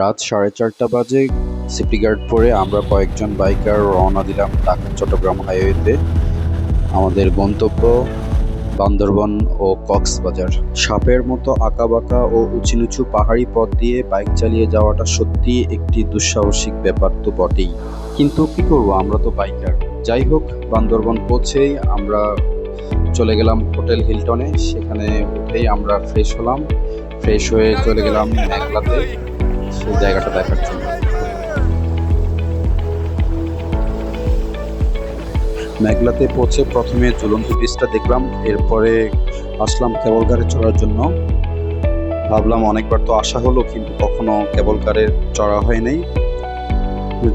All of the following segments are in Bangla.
রাত সাড়ে চারটা বাজে। সিটি গার্ড পরে আমরা কয়েকজন বাইকার রওনা দিলাম ঢাকা, চট্টগ্রাম হাইওয়েতে আমাদের গন্তব্য বান্দরবন ও কক্সবাজার। সাপের মতো আঁকাবাঁকা ও উঁচু নিচু পাহাড়ি পথ দিয়ে বাইক চালিয়ে যাওয়াটা সত্যি একটি দুঃসাহসিক ব্যাপার তো বটেই। কিন্তু কি করব, আমরা তো বাইকার যাই হোক, বান্দরবন পৌঁছেই আমরা চলে গেলাম হোটেল হিলটনে। সেখানে উঠেই আমরা ফ্রেশ হলাম। ফ্রেশ হয়ে চলে গেলাম মেঘলাতে। সেই জায়গাটা দেখার জন্য। মেঘলাতে পৌঁছে প্রথমে ঝুলন্ত ব্রিজটা দেখলাম, এরপরে আসলাম কেবল কারে চড়ার জন্য। ভাবলাম অনেকবার তো আসা হলো, কিন্তু কখনো কেবল কারে চড়া হয় নাই।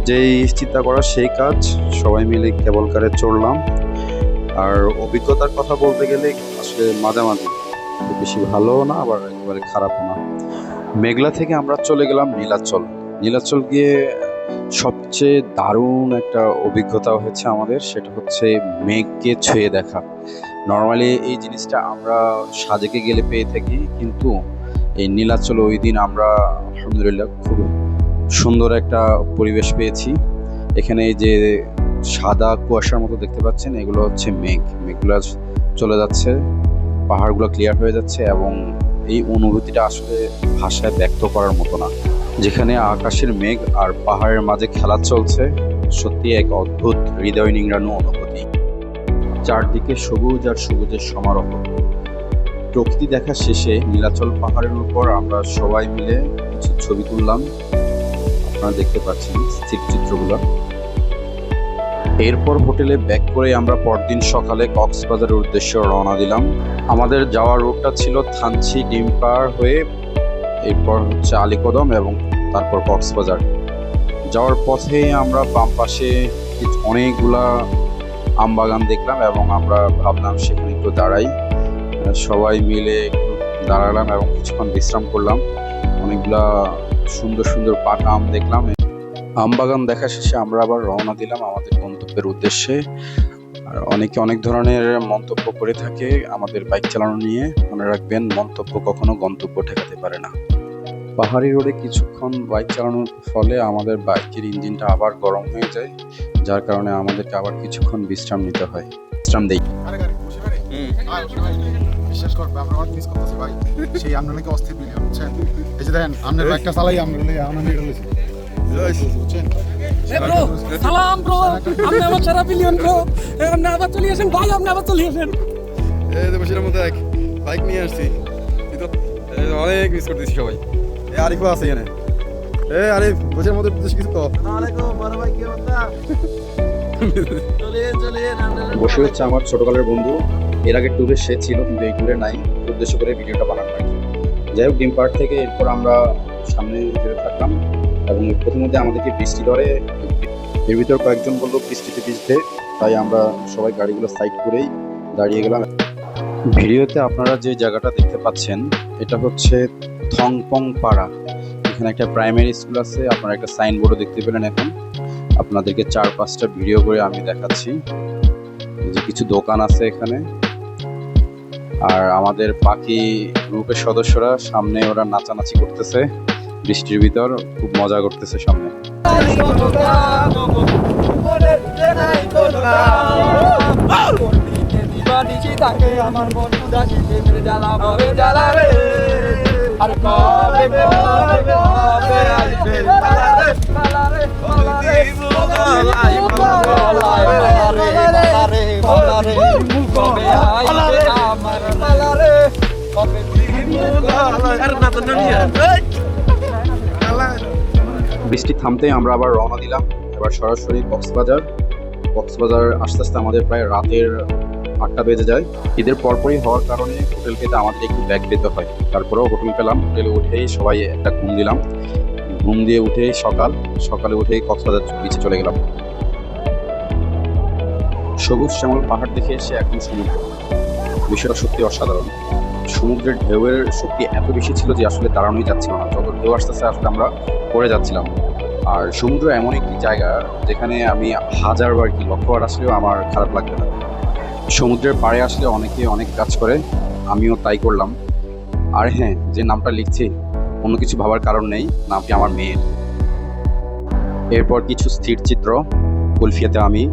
যেই চিন্তা করা সেই কাজ, সবাই মিলে কেবল কারে চড়লাম। আর অভিজ্ঞতার কথা বলতে গেলে আসলে মাঝামাঝি। বেশি ভালো না, আবার একেবারে খারাপও না। মেঘলা থেকে আমরা চলে গেলাম নীলাচল। নীলাচল গিয়ে সবচেয়ে দারুণ একটা অভিজ্ঞতা হয়েছে আমাদের, সেটা হচ্ছে মেঘকে ছুঁয়ে দেখা। নর্মালি এই জিনিসটা আমরা সাজেকে গেলে পেয়ে থাকি, কিন্তু এই নীলাচল ওই দিন আমরা, আলহামদুলিল্লাহ, খুব সুন্দর একটা পরিবেশ পেয়েছি। এখানে এই যে সাদা কুয়াশার মতো দেখতে পাচ্ছেন, এগুলো হচ্ছে মেঘ। মেঘগুলো চলে যাচ্ছে, পাহাড়গুলো ক্লিয়ার হয়ে যাচ্ছে এবং এই অনুভূতিটা আসলে ভাষায় ব্যক্ত করার মতো না। যেখানে আকাশের মেঘ আর পাহাড়ের মাঝে খেলা চলছে, সত্যি এক অদ্ভুত হৃদয় নিংড়ানো অনুভূতি। চারদিকে সবুজ আর সবুজের সমারোহ। প্রকৃতি দেখা শেষে নীলাচল পাহাড়ের উপর আমরা সবাই মিলে কিছু ছবি তুললাম। আপনারা দেখতে পাচ্ছেন স্থির চিত্রগুলো এরপর হোটেলে ব্যাক করে আমরা পরদিন সকালে কক্সবাজারের উদ্দেশ্যে রওনা দিলাম। আমাদের যাওয়ার রুটটা ছিল থানচি ডিমপার হয়ে এরপর হচ্ছে আলীকদম এবং তারপর কক্সবাজার। যাওয়ার পথে আমরা বাম পাশে অনেকগুলা আম বাগান দেখলাম এবং আমরা ভাবলাম সেখানে একটু দাঁড়াই। সবাই মিলে দাঁড়ালাম এবং কিছুক্ষণ বিশ্রাম করলাম। অনেকগুলা সুন্দর সুন্দর পাকা আম দেখলাম। আম বাগান দেখা শেষে আমরা আবার রওনা দিলাম আমাদের গন্তব্যের উদ্দেশ্যে। আর অনেকে অনেক ধরনের মন্তব্য করে থাকে আমাদের বাইক চালানো নিয়ে। মনে রাখবেন মন্তব্য কখনো গন্তব্য ঠেকাতে পারে না। পাহাড়ি রোডে কিছুক্ষণ বাইক চালানোর ফলে আমাদের বাইকের ইঞ্জিনটা আবার গরম হয়ে যায় যার কারণে আমাদেরকে আবার কিছুক্ষণ বিশ্রাম নিতে হয়। বিশ্রাম দেই। বিশ্বাস করবে আমরা অনেক মিস করতেছি ভাই। সেই আমরা নাকি অস্থির মিলে বুঝছেন? এই যে দেখেন আপনার বাইকটা চালাই আমরা আমরা ব্রো সালাম ব্রো আপনি আমার সারা বিলিয়ন ব্রো আপনি আবার চলে আসেন ভাই আপনি আবার চলে আসেন। এই মধ্যে এক বাইক নিয়ে আসছি। অনেক মিস করতেছি সবাই। এ আরিফও আছে এখানে। এ আরিফ মধ্যে কিছু তো। বসে হচ্ছে আমার ছোটকালের বন্ধু। এর আগে ট্যুরে সে ছিল কিন্তু এই ট্যুরে নাই। উদ্দেশ্য করে ভিডিওটা বানানো আর কি। যাই হোক ডিম পার্ক থেকে এরপর আমরা সামনে যেতে থাকলাম। এবং প্রথমত আমাদেরকে বৃষ্টি ধরে। এর ভিতর কয়েকজন বলল বৃষ্টিতে ভিজতে তাই আমরা সবাই গাড়িগুলো সাইড করেই দাঁড়িয়ে গেলাম। ভিডিওতে আপনারা যে জায়গাটা দেখতে পাচ্ছেন, এটা হচ্ছে থংপং পাড়া। এখানে একটা প্রাইমারি স্কুল আছে, আপনারা একটা সাইনবোর্ডও দেখতে পেলেন এখন। আপনাদেরকে চার পাঁচটা ভিডিও করে আমি দেখাচ্ছি। যে কিছু দোকান আছে এখানে। আর আমাদের বাকি গ্রুপের সদস্যরা সামনে ওরা নাচানাচি করতেছে। বৃষ্টির ভিতর খুব মজা করতেছে সামনে আমার বৃষ্টি থামতেই আমরা আবার রওনা দিলাম। এবার সরাসরি কক্সবাজার। কক্সবাজার আস্তে আস্তে আমাদের প্রায় রাতের আটটা বেজে যায়। ঈদের পরপরই হওয়ার কারণে হোটেল পেতে আমাদের একটু ব্যাগ পেতে হয়। তারপরেও হোটেল পেলাম। হোটেলে উঠেই সবাই একটা ঘুম দিলাম। ঘুম দিয়ে উঠেই সকাল। সকালে উঠেই কক্সবাজার বিচে চলে গেলাম। সবুজ শ্যামল পাহাড় দেখে এসে এখন সমুদ্র। বিষয়টা সত্যি অসাধারণ। সমুদ্রের ঢেউয়ের শক্তি এত বেশি ছিল যে আসলে দাঁড়ানোই যাচ্ছিল না। যত ঢেউ আসতেছে, আসলে আমরা পড়ে যাচ্ছিলাম। আর সমুদ্র এমন একটি জায়গা যেখানে আমি হাজারবার কি লক্ষ্যবার আসলেও আমার খারাপ লাগবে না। সমুদ্রের পাড়ে আসলে অনেকে অনেক কাজ করে, আমিও তাই করলাম। আর হ্যাঁ যে নামটা লিখছি, অন্য কিছু ভাবার কারণ নেই, নামটি আমার মেয়ের। এরপর কিছু স্থির চিত্র, কুলফিয়াতে আমি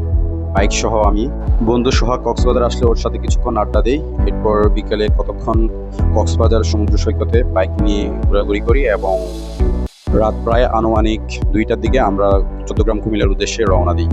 বাইক সহ আমি, বন্ধু সহ কক্সবাজার আসলে ওর সাথে কিছুক্ষণ আড্ডা দিই। এরপর বিকেলে কতক্ষণ কক্সবাজার সমুদ্র সৈকতে বাইক নিয়ে ঘোরাঘুরি করি এবং রাত প্রায় আনুমানিক দুইটার দিকে আমরা চট্টগ্রাম কুমিল্লার উদ্দেশ্যে রওনা দিই।